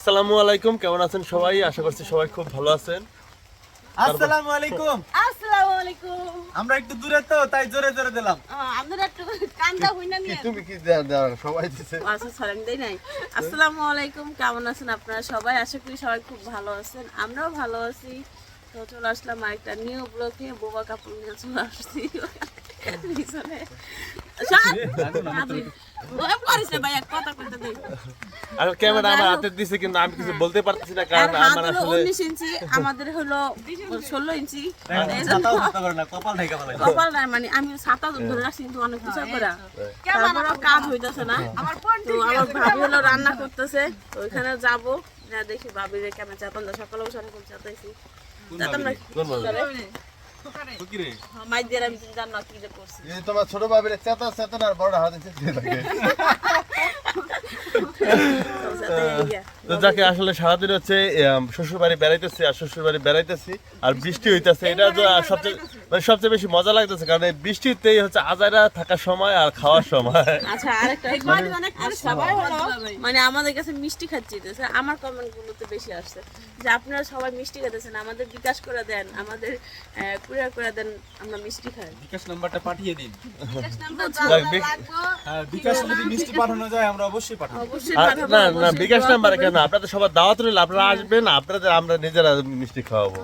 আসসালামু আলাইকুম কেমন আছেন সবাই? আশা করছি সবাই খুব ভালো আছেন। আসসালামু আলাইকুম। আসসালামু আলাইকুম। আমরা একটু দূরে তো তাই জোরে জোরে দিলাম। আমরা একটু কান্দা হইনা নিয়ে তুমি কি দেয়া সবাই দিছে। আচ্ছা সরেন দেই নাই। আসসালামু আলাইকুম কেমন আছেন আপনারা সবাই? আশা করি সবাই খুব ভালো আছেন। আমরাও ভালো আছি। তো চলে আসলাম আরেকটা নিউ ব্লগ নিয়ে বোবা কাপড় নিয়ে চলে আসছি। ভাবি, আর ক্যামেরা আমার হাতে দিছে কিন্তু আমি কিছু বলতে পারতেছি না কারণ আমার আসলে উনিশ ইঞ্চি আমাদের হলো না মানে আমি ছাতা ধরে রাখছি কিন্তু অনেক কিছু করে। তারপরেও কাজ হইতেছে না। তো আমার ভাবি হলো রান্না করতেছে ওইখানে যাব। না দেখি ভাবির কেমন চাতাম না সকালে বসে অনেক চাতাইছি চাতাম না কোন ভাবি? মাই দিয়ে আমি জান না কি যে করছি। এই তোমার ছোট ভাবির চেতা চেতন আর বড় হাতে তো যাকে আসলে সারাদিন হচ্ছে শ্বশুর বাড়ি বেড়াইতেছি আর শ্বশুর বাড়ি বেড়াইতেছি আর বৃষ্টি হইতেছে এটা তো সবচেয়ে মানে সবচেয়ে বেশি মজা লাগতেছে কারণ এই বৃষ্টিতেই হচ্ছে আজারা থাকার সময় আর খাওয়ার সময়। আচ্ছা আরেকটা আর সবাই হলো মানে আমাদের কাছে মিষ্টি খাচ্ছিতেছে আমার কমেন্ট গুলোতে বেশি আসছে। যে আপনারা সবাই মিষ্টি খেতেছেন আমাদের বিকাশ করে দেন আমাদের কুরিয়ার করে দেন আমরা মিষ্টি খাই। বিকাশ নাম্বারটা পাঠিয়ে দিন। যাক, বি- হ্যাঁ বিকাশ যদি মিষ্টি পাঠানো যায় আমরা অবশ্যই পাঠাবো। অবশ্যই পাঠাবো, না না বিকাশ নাম্বার কেন? আপনাদের সবার দাওয়াত রইল আপনারা আসবেন আপনাদের আমরা নিজেরা মিষ্টি খাওয়াবো।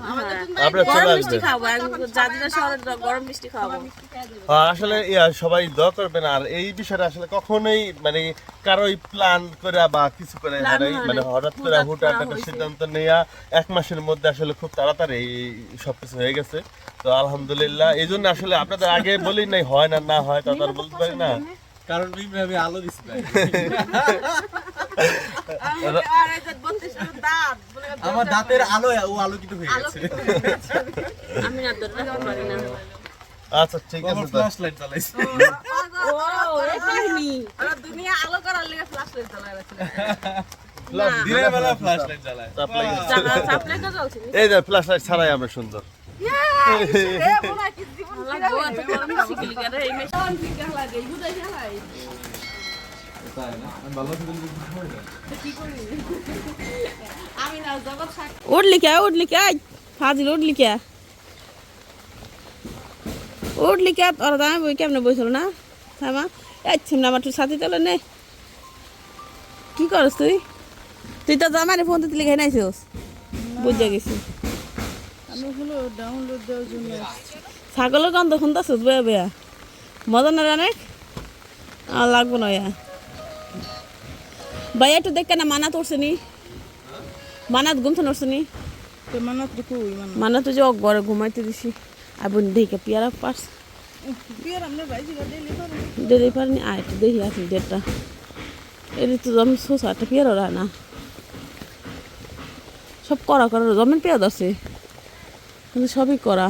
আপনারা চলে মিষ্টি আসবেন। জাদিনা শহরে গরম মিষ্টি হ্যাঁ, আসলে সবাই দোয়া করবেন আর এই বিষয়টা আসলে কখনোই মানে কারোই প্ল্যান করে বা কিছু করে হয় মানে হঠাৎ করে হুটহাট একটা সিদ্ধান্ত নেওয়া এক মাসের মধ্যে আসলে খুব তাড়াতাড়ি এই সবকিছু হয়ে গেছে। তো আলহামদুলিল্লাহ এই জন্য আসলে আপনাদের আগে বলি নাই হয় না না হয় তা বলতে পারি না। কারণ আমি আলো দিছি আমার দাঁতের আলো ও আলোকিত হয়ে গেছে। আমি না ধরে পারি না। আচ্ছা ঠিক আছে দিনের বেলা ফ্ল্যাশ লাইট। এই যে ফ্ল্যাশ লাইট ছাড়াই আমরা সুন্দর। উঠলি কে উঠলি কে ফাজিল উঠলি কে উঠলি কে তোর দাম বই কেমনে বইছিল না? থামা যাচ্ছিম না আমার তুই সাথে চলে নে। কি করস তুই? তুই তো জামারে ফোন দিতে লিখে নাইছিস বুঝে গেছি। ছাগলের গন্ধ শুনতেছিস? বেয়া বেয়া। মজা না আর লাগবো না ভাই একটু দেখে না মানা তোরছে নি? মানাত ঘুমতে নড়ছে নি? মানা তো যে ঘরে ঘুমাইতে দিছি। আবুন দেখে পিয়ারা পাস দিতে পারিনি আয় একটু দেখি আসি ডেটটা। এর তো জমি শোষা একটা পেয়ারা রায় না। সব করা করা জমিন পেয়ারা ধরছে। কিন্তু সবই করা।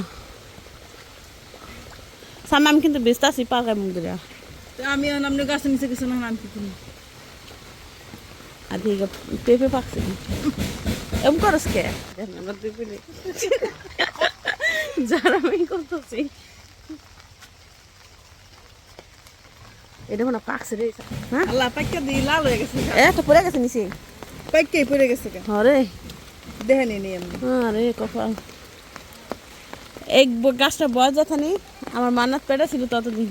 সামনে আমি কিন্তু ব্যস্ত আছি পাকায় মুখ ধরে। আমি আপনি গাছের নিচে গেছি না আমি কি করি আর দিকে পেঁপে পাকছে। এম করস কে? যারা আমি করতেছি। এটা মনে হয় পাকছে রে হ্যাঁ? আল্লাহ দিয়ে লাল হয়ে গেছে একটা পড়ে গেছে নিচে। পাইকাই পড়ে গেছে গা হরে। দেখেনি নি আমি। আরে কপাল। এক ব- গাছটা বয়স যথা নেই আমার মান্নাত পেটে ছিল ততদিন।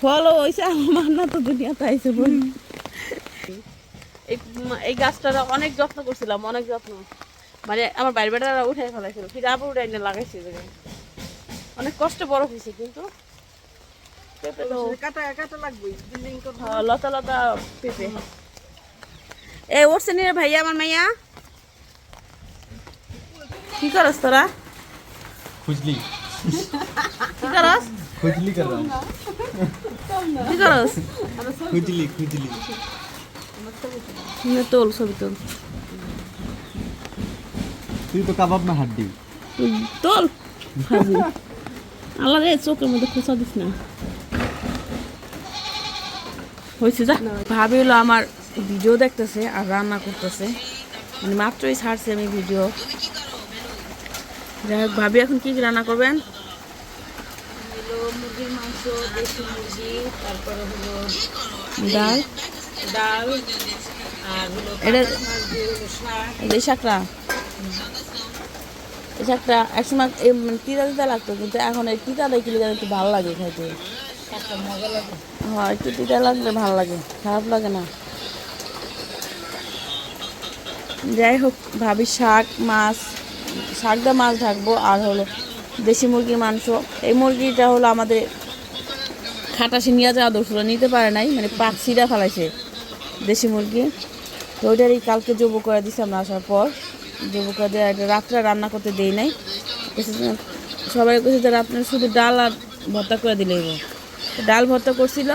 ফলও হয়েছে আমার মান্নাত দুনিয়াতে আইছে বোন এই এই গাছটার অনেক যত্ন করছিলাম অনেক যত্ন। মানে আমার বাইরে বেটারা উঠাই ফেলাইছিল ফিরে আবার উঠাই নিয়ে লাগাইছি অনেক কষ্ট বড় হয়েছে কিন্তু। কাটা কাটা লাগবে বিল্ডিং হ্যাঁ, লতা লতা পেঁপে। এ উঠছে নি ভাইয়া আমার মাইয়া। কি করস তোরা? খুজলি? কি করস? খুজলি কর রहा কি করস? খুজলি খুজলি। নে তোল ছবি তোল। তুই তো কাবাব না হাড্ডি? তোল হাজি আল্লাহ রে চোখের মধ্যে খোঁচা দিস না। হয়েছে যা। ভাবি হলো আমার ভিডিও দেখতেছে আর রান্না করতেছে। মানে মাত্রই ছাড়ছি আমি ভিডিও। যাই হোক ভাবি এখন কি রান্না করবেন? মুরগির মাংস দেশি মুরগি তারপরে হলো ডাল। ডাল এটা এই শাকটা এই শাকটা একসময় এই মানে তিতা তিতা লাগতো কিন্তু এখন এই তিতাটা কিলো যেন একটু ভালো লাগে খাইতে। হ্যাঁ একটু তিতা লাগলে ভালো লাগে খারাপ লাগে না। যাই হোক ভাবি শাক মাছ শাক মাছ ঢাকবো আর হলো দেশি মুরগির মাংস। এই মুরগিটা হলো আমাদের খাটাসি নিয়ে যাওয়া দোষগুলো নিতে পারে নাই মানে পাক সিরা ফেলাইছে দেশি মুরগি। তো ওইটারই কালকে জবু করে দিছি আমরা আসার পর। জবু করে দিয়ে এটা রাত্রে রান্না করতে দেই নাই। সবাই বলছে যে রাত্রে শুধু ডাল আর ভর্তা করে দিলেই। ডাল ভর্তা করছিল।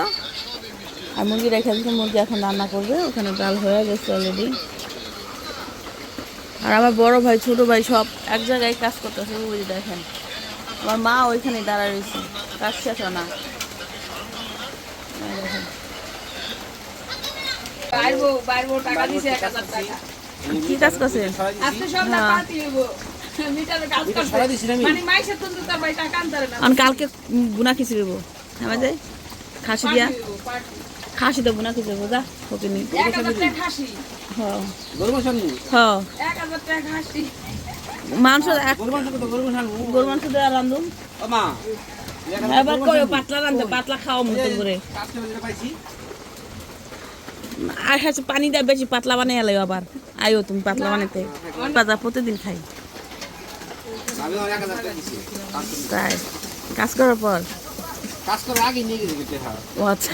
আর মুরগি রেখে দিচ্ছে মুরগি এখন রান্না করবে। ওখানে ডাল হয়ে গেছে অলরেডি আর আমার বড় ভাই ছোট ভাই সব এক জায়গায় কাজ করতেছে ওই দেখেন। আমার মা ওইখানে দাঁড়ায় রয়েছে কাজ শেষ না। কি কাজ করছে? মানে কালকে উম, বুনা খিচি দেবো হ্যাঁ যাই খাসি দিয়া। খাসি দেবো ওকে নি এক হাজার টাকা খাসি। হ্যাঁ। হ্যাঁ। মাংস এক গরু মাংস দেওয়া রান্ধুম? এবার পাতলা পাতলা খাওয়া মতো করে। আর হচ্ছে পানি দেয় বেশি পাতলা বানিয়ে এলো আবার। আইও তুমি পাতলা বানাতে পাতা প্রতিদিন খাই। তাই। কাজ করার পর। কাজ করার আগে নিয়ে গেছে। ও আচ্ছা।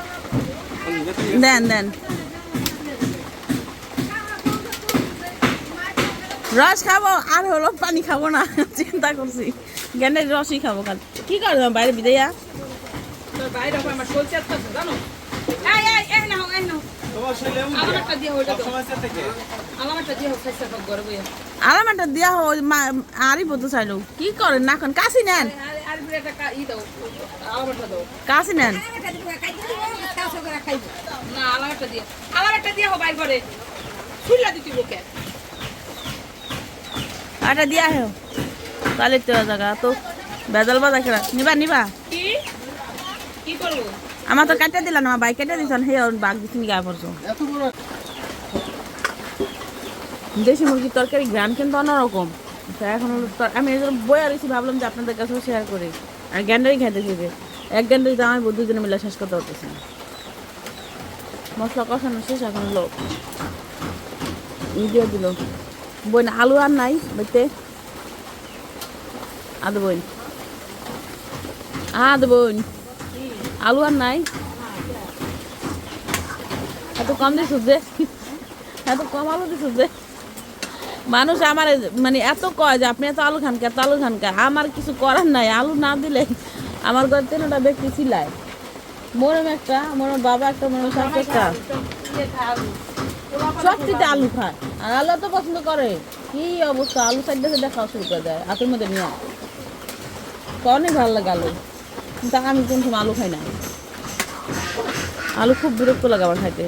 দেন দেন। রস খাব আর হলো পানি খাব না চিন্তা করছি। জ্ঞানের রসই খাব কাল। কি করব বাইরে বিদাইয়া? তোর বাইরে আমার চলছে একটা জানো? এই এই এই নাও এই নাও। তোমার সেই লেবু আমার একটা দিয়ে ওইটা দাও সমস্যা থেকে। আমার একটা দিয়ে হোক খাইছে সব ঘরে বইয়া আলামাটা দিয়া হো আরই বলতে চাইলো। কি করেন না এখন কাশি নেন। কাশি নেন না আলামাটা দিয়ে আলামাটা দিয়ে হোক করে খুললা দিতি বুকে আটা দিয়া হে তাহলে তো জায়গা তো বেজাল বাজা খেলা। নিবা নিবা। কি কি করব আমার তো কাটিয়ে দিলাম আমার বাইক কেটে দিছেন হে বাঘ দিচ্ছেন গায়ে পড়ছো দেশি মুরগির তরকারি গ্রান কিন্তু অন্যরকম তো এখন আমি এই জন্য বই আরেছি ভাবলাম যে আপনাদের কাছেও শেয়ার করি। আর গ্যান্ডারি খাইতে খেতে এক গ্যান্ডারি তো আমি দুজনে মিলে শেষ করতে পারতেছি না। মশলা কষানো শেষ, এখন ই দিয়ে দিল। বই না, আলু আর নাই বইতে। আদু বই আদু বই আলু আর নাই। এত কম দিস যে। এত কম আলু দিস যে। মানুষ আমার মানে এত কয় যে, আপনি এত আলু খান কে? এত আলু খান কে? আমার কিছু করার নাই। আলু না দিলে আমার ঘর তিনটা ব্যক্তি চিল্লায়। মোরম একটা, মোরম বাবা একটা, মোরম শাক একটা। সবটিতে আলু খায়। আর আলু তো পছন্দ করে। কি অবস্থা? আলু সাইড সাইডে খাওয়া শুরু করে দেয়। হাতের মধ্যে নিয়ে অনেক ভালো লাগে আলু। কিন্তু আমি কোন সময় আলু খাই না। আলু খুব বিরক্ত লাগে আমার খাইতে।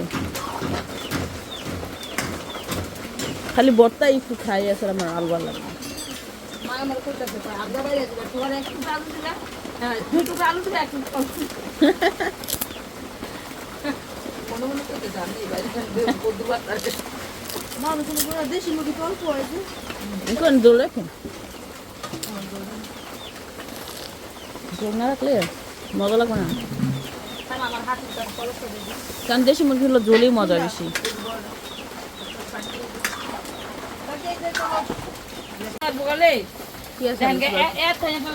খালি বর্তা একটু খাই আসলে আমার আলু ভালো লাগে হ্যাঁ এখন না রাখলে মজা লাগবে না। দিই কারণ দেশি মুরগি হলো জলেই মজা বেশি বলে কি আছে দেখেন এত একটা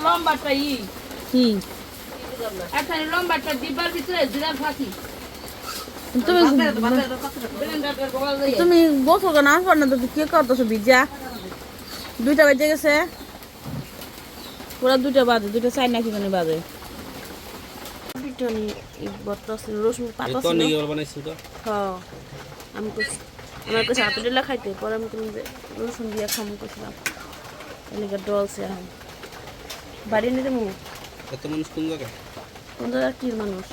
লম্বাটা ই। একটা লম্বাটা ডিব্বার ভিতরে জিরার ফাঁকি। তুমি তুমি গোসল কেন আসবার না তো কি করতেছো বিজা দুইটা বেজে গেছে। পুরা দুইটা বাজে দুইটা চাই নাকি জানি বাজে। রসুন পাতা হ্যাঁ আমি আমার কাছে আপেলিলা খাইতে পরে আমি তুমি রসুন দিয়ে খামু করছিলাম এলাকা ডলছে এখন বাড়ি নিতে মু কত মানুষ কোন জায়গায়? কোন জায়গার কি মানুষ?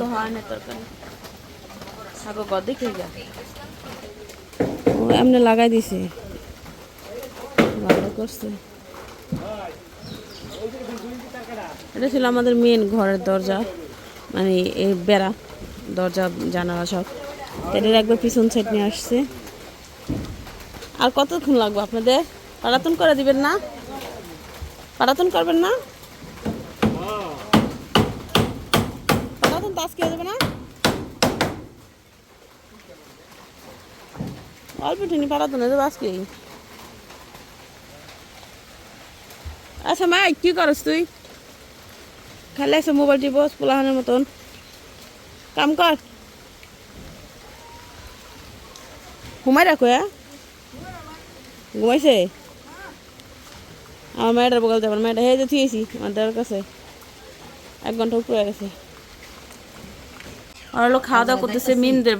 তো হয় না তরকারি। থাকো গদ দেখে যা ও এমনি লাগাই দিছে। ভালো করছে। এটা ছিল আমাদের মেন ঘরের দরজা মানে এই বেড়া দরজা জানালা সব। এটার একবার পিছন সাইড নিয়ে আসছে। আর কতক্ষণ লাগবে আপনাদের? পাড়াতন করে দিবেন না? পাড়াতন করবেন না? আচ্ছা মা কি করস তুই? খালি আছে মোবাইল টিপস, পোলাহানের মতন। কাম কর। ঘুমাই রাখো হ্যাঁ? ঘুমাইছে? আমার মেয়েটার বকাল যাবার মেয়েটা যে থুয়েছি আমার কাছে। এক ঘণ্টা উপরে গেছে। আর হলো খাওয়া দাওয়া করতেছে মিমদের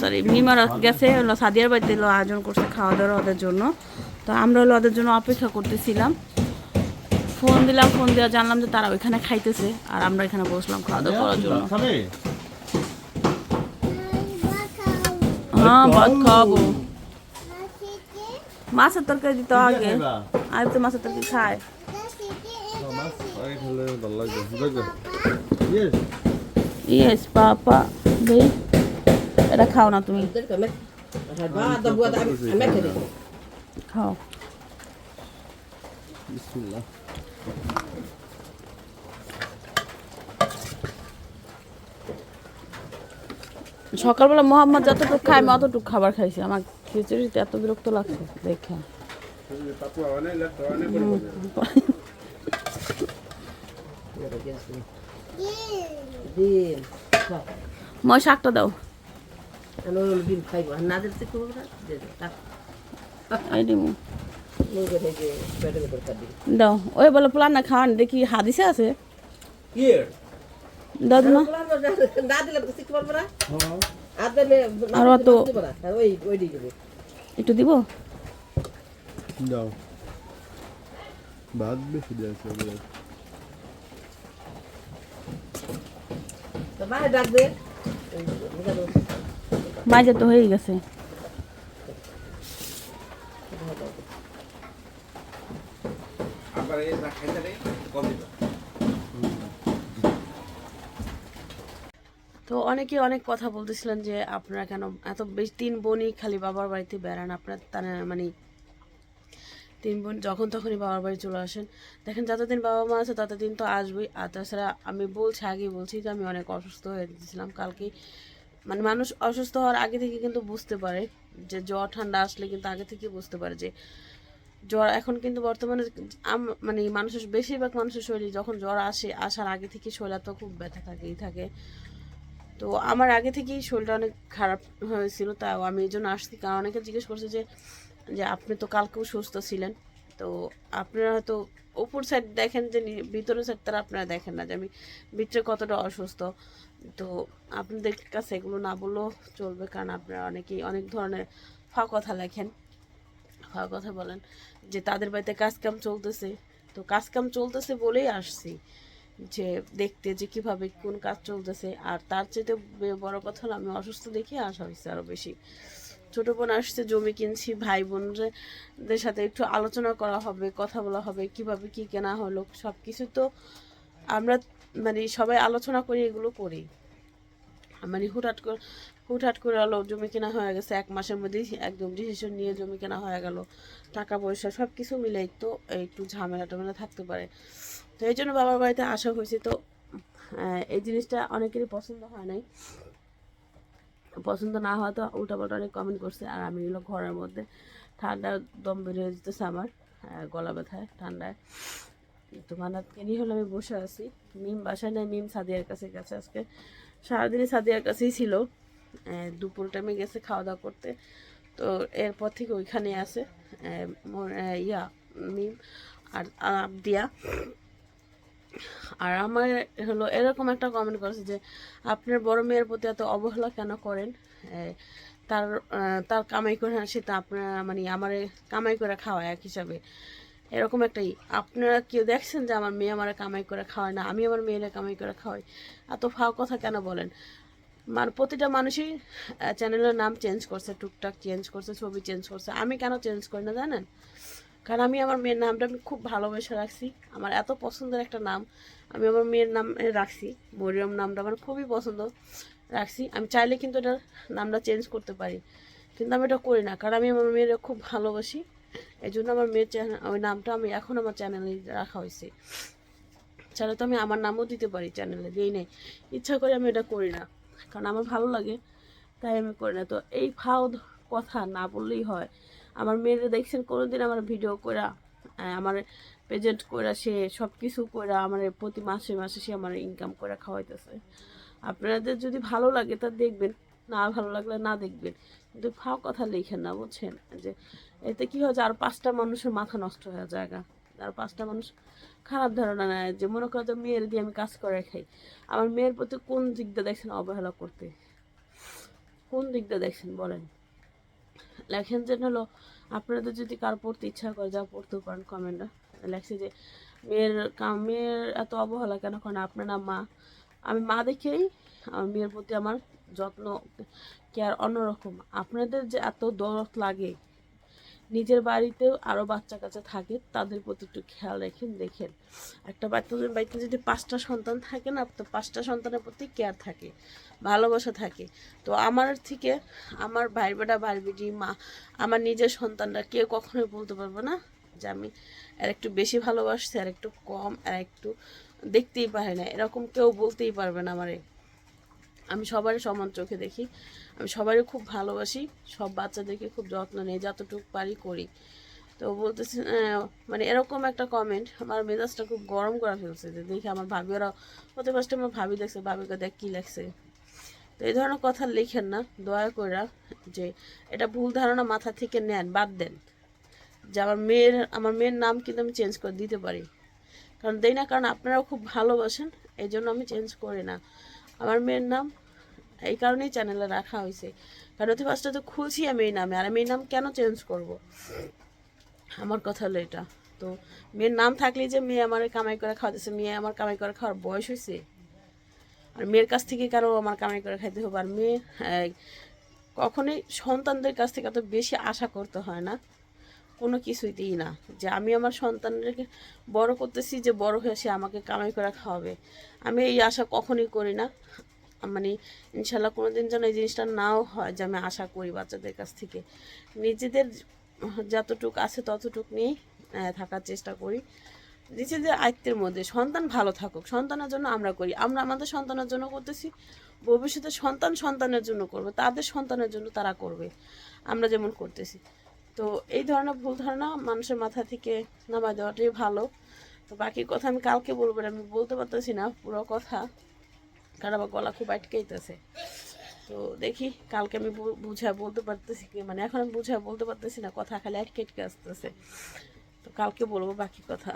সরি মিমার গেছে হলো সাদিয়ার বাড়িতে হলো আয়োজন করছে খাওয়া দাওয়ার ওদের জন্য। তো আমরা হলো ওদের জন্য অপেক্ষা করতেছিলাম। ফোন দিলাম ফোন দেওয়া জানলাম যে তারা ওইখানে খাইতেছে আর আমরা এখানে বসলাম খাওয়া দাওয়া করার জন্য খাবে হ্যাঁ ভাত খাওয়াবো মাছের তরকারি দিতে আগে খাইবা? আর তো মাছের তরকারি খায় মাছ আগে খেলে ভালো লাগবে দেখবে ইয়েস ইয়েস পাপা দেই এটা খাও না তুমি Ba, da buat am am kene. খাও বিসমিল্লাহ সকালবেলা মোহাম্মদ যতটুকু খায়, আমি অতটুকু খাবার খাইছি। আমার খিচুড়িতে এত বিরক্ত লাগছে, দেখে। মই শাকটা দাও। দাও। ওই বলে প্লান না খাওয়ান, দেখি হাদিসে আছে। না না দিলে তো শিখতে পারব না আদলে আর অত- ওই ওই দিকে একটু দিব? দাও। ভাত বেশি দিয়েছে তো ডাক মাঝে তো হয়ে গেছে। আবার এই না খাইতে নেই কম দিবা। তো অনেকে অনেক কথা বলতেছিলেন যে আপনারা কেন এত বেশি তিন বোনই খালি বাবার বাড়িতে বেড়ান? আপনার তারা মানে তিন বোন যখন তখনই বাবার বাড়ি চলে আসেন। দেখেন যতদিন বাবা মা আছে ততদিন তো আসবেই। আর তাছাড়া আমি বলছি আগেই বলছি যে আমি অনেক অসুস্থ হয়ে গেছিলাম। কালকে মানে মানুষ অসুস্থ হওয়ার আগে থেকে কিন্তু বুঝতে পারে যে জ্বর, ঠান্ডা আসলে কিন্তু আগে থেকে বুঝতে পারে যে জ্বর এখন কিন্তু বর্তমানে মানে মানুষের বেশিরভাগ মানুষের শরীরে যখন জ্বর আসে, আসার আগে থেকে শরীর তো খুব ব্যথা থাকেই থাকে। তো আমার আগে থেকেই শরীরটা অনেক খারাপ হয়েছিল তাও আমি এই জন্য আসছি। কারণ অনেকে জিজ্ঞেস করছে যে যে আপনি তো কালকেও সুস্থ ছিলেন, তো আপনারা হয়তো ওপর সাইড দেখেন যে ভিতরের সাইড তারা আপনারা দেখেন না যে আমি ভিতরে কতটা অসুস্থ। তো আপনাদের কাছে এগুলো না বললেও চলবে, কারণ আপনারা অনেকেই অনেক ধরনের ফা কথা লেখেন। ফা কথা বলেন যে, তাদের বাড়িতে কাজকাম চলতেছে। তো কাজকাম চলতেছে বলেই আসছি। যে দেখতে যে কীভাবে কোন কাজ চলতেছে, আর তার চেয়ে বড় কথা হলো আমি অসুস্থ দেখে আসা হয়েছে আরও বেশি। ছোটো বোন আসছে, জমি কিনছি, ভাই বোনদের সাথে একটু আলোচনা করা হবে, কথা বলা হবে, কীভাবে কি কেনা হলো সব কিছু তো আমরা মানে সবাই আলোচনা করি, এগুলো করি। মানে হুটহাট করে হুটহাট করে হলো জমি কেনা হয়ে গেছে, এক মাসের মধ্যেই একদম ডিসিশন নিয়ে জমি কেনা হয়ে গেল। টাকা পয়সা সব কিছু মিলে তো একটু ঝামেলা টামেলা থাকতে পারে। তো এই জন্য বাবার বাড়িতে আসা হয়েছে। তো এই জিনিসটা অনেকেরই পছন্দ হয় নাই। পছন্দ না হওয়া তো উল্টাপাল্টা অনেক কমেন্ট করছে। আর আমি হলো ঘরের মধ্যে ঠান্ডা দম বের হয়ে যেতেছে আমার গলা ব্যথায় ঠান্ডায়। তো মানাতকে নিয়ে হলো আমি বসে আছি। মিম বাসায় নাই, মিম সাদিয়ার কাছে গেছে আজকে। সারাদিনই সাদিয়ার কাছেই ছিল। দুপুর টাইমে গেছে খাওয়া দাওয়া করতে। তো এরপর থেকে ওইখানে আছে। ইয়া, মিম আর দিয়া আর আমার হলো এরকম একটা কমেন্ট করেছে যে, আপনার বড় মেয়ের প্রতি এত অবহেলা কেন করেন? তার তার কামাই করে সেটা আপনার মানে আমার কামাই করে খাওয়া এক হিসাবে। এরকম একটাই আপনারা কেউ দেখছেন যে আমার মেয়ে আমার কামাই করে খাওয়ায় না? আমি আমার মেয়েরা কামাই করে খাওয়াই। এত ফাও কথা কেন বলেন? মানে প্রতিটা মানুষই চ্যানেলের নাম চেঞ্জ করছে, টুকটাক চেঞ্জ করছে, ছবি চেঞ্জ করছে। আমি কেন চেঞ্জ করি না জানেন? কারণ আমি আমার মেয়ের নামটা আমি খুব ভালোবেসে রাখছি। আমার এত পছন্দের একটা নাম আমি আমার মেয়ের নাম রাখছি। মরিয়ম নামটা আমার খুবই পছন্দ রাখছি। আমি চাইলে কিন্তু এটার নামটা চেঞ্জ করতে পারি। কিন্তু আমি এটা করি না কারণ আমি আমার মেয়ের খুব ভালোবাসি। এই জন্য আমার মেয়ের চ্যানেল ওই নামটা আমি এখন আমার চ্যানেলে রাখা হয়েছে। চাইলে তো আমি আমার নামও দিতে পারি চ্যানেলে দিই নেই। ইচ্ছা করে আমি এটা করি না কারণ আমার ভালো লাগে, তাই আমি করি না। তো এই ফাও কথা না বললেই হয়। আমার মেয়েরা দেখছেন কোনোদিন আমার ভিডিও করা আমার প্রেজেন্ট করা সে সব কিছু করে আমার প্রতি মাসে মাসে সে আমার ইনকাম করে খাওয়াইতেছে। আপনাদের যদি ভালো লাগে তা দেখবেন, না ভালো লাগলে না দেখবেন। কিন্তু ফাও কথা লিখেন না, বুঝছেন? যে এতে কি হয় আর পাঁচটা মানুষের মাথা নষ্ট হয়ে জায়গা আর পাঁচটা মানুষ খারাপ ধারণা নেয় যে মনে করো যে মেয়ের দিয়ে আমি কাজ করে খাই। আমার মেয়ের প্রতি কোন দিকটা দেখছেন অবহেলা করতে? কোন দিকটা দেখছেন বলেন? লেখেন যে হলো, আপনাদের যদি কার পড়তে ইচ্ছা করে যা পড়তেও পারেন কমেন্টে লেখছে যে, মেয়ের মেয়ের এত অবহেলা কেন কারণ আপনার মা। আমি মা দেখেই মেয়ের প্রতি আমার যত্ন কেয়ার অন্যরকম। আপনাদের যে এত দরদ লাগে নিজের বাড়িতেও আরও বাচ্চা কাচ্চা থাকে, তাদের প্রতি একটু খেয়াল রাখেন দেখেন। একটা বাচ্চাদের বাড়িতে যদি পাঁচটা সন্তান থাকে না, তো পাঁচটা সন্তানের প্রতি কেয়ার থাকে, ভালোবাসা থাকে। তো আমার থেকে আমার ভাই বেটা ভাই বেটি মা, আমার নিজের সন্তানরা কেউ কখনোই বলতে পারবে না যে আমি আর একটু বেশি ভালোবাসছি আর একটু কম আর একটু দেখতেই পারে না। এরকম কেউ বলতেই পারবে না আমারে। আমি সবারই সমান চোখে দেখি। আমি সবারই খুব ভালোবাসি, সব বাচ্চাদেরকে খুব যত্ন নিই, যতটুকু পারি করি। তো বলতেছি মানে এরকম একটা কমেন্ট আমার মেজাজটা খুব গরম করে ফেলছে যে দেখি আমার ভাবি ওরা হতে পারছে আমার ভাবি দেখছে, ভাবিকে দেখ কী লাগছে তো এই ধরনের কথা লিখেন না, দয়া করে যে এটা ভুল ধারণা মাথা থেকে নেন, বাদ দেন। যে আমার মেয়ের আমার মেয়ের নাম কিন্তু আমি চেঞ্জ করে দিতে পারি। কারণ দেই না, কারণ আপনারাও খুব ভালোবাসেন এই জন্য আমি চেঞ্জ করি না। আমার মেয়ের নাম। এই কারণেই চ্যানেলে রাখা হয়েছে। কারণ অতি ফার্স্টে তো খুলছি আমি এই নামে। আর আমি এই নাম কেন চেঞ্জ করব? আমার কথা হলো এটা। তো মেয়ের নাম থাকলেই যে মেয়ে আমার কামাই করে খাওয়াতেছে, মেয়ে আমার কামাই করে খাওয়ার বয়স হয়েছে। আর মেয়ের কাছ থেকে কারও আমার কামাই করে খাইতে হবে। আর মেয়ে কখনোই সন্তানদের কাছ থেকে এত বেশি আশা করতে হয় না। কোনো কিছুইতেই না। যে আমি আমার সন্তানদেরকে বড় করতেছি যে বড় হয়ে সে আমাকে কামাই করে খাওয়াবে। আমি এই আশা কখনোই করি না। মানে ইনশাল্লাহ কোনো দিন যেন এই জিনিসটা নাও হয় যে আমি আশা করি বাচ্চাদের কাছ থেকে। নিজেদের যতটুক আছে ততটুক নিয়েই থাকার চেষ্টা করি। নিজেদের আয়ত্তের মধ্যে, সন্তান ভালো থাকুক। সন্তানের জন্য আমরা করি। আমরা আমাদের সন্তানের জন্য করতেছি। ভবিষ্যতে সন্তান সন্তানের জন্য করবে। তাদের সন্তানের জন্য তারা করবে। আমরা যেমন করতেছি। তো এই ধরনের ভুল ধারণা মানুষের মাথা থেকে নামায় দেওয়াটাই ভালো। তো বাকি কথা আমি কালকে বলব আমি বলতে পারতেছি না, পুরো কথা। কারণ আমার গলা খুব আটকেইতেছে তো দেখি, কালকে আমি বুঝা বলতে পারতেছি কি? মানে এখন আমি বুঝা বলতে পারতেছি না, কথা খালি আটকে আটকে আসতেছে। তো কালকে বলব বাকি কথা।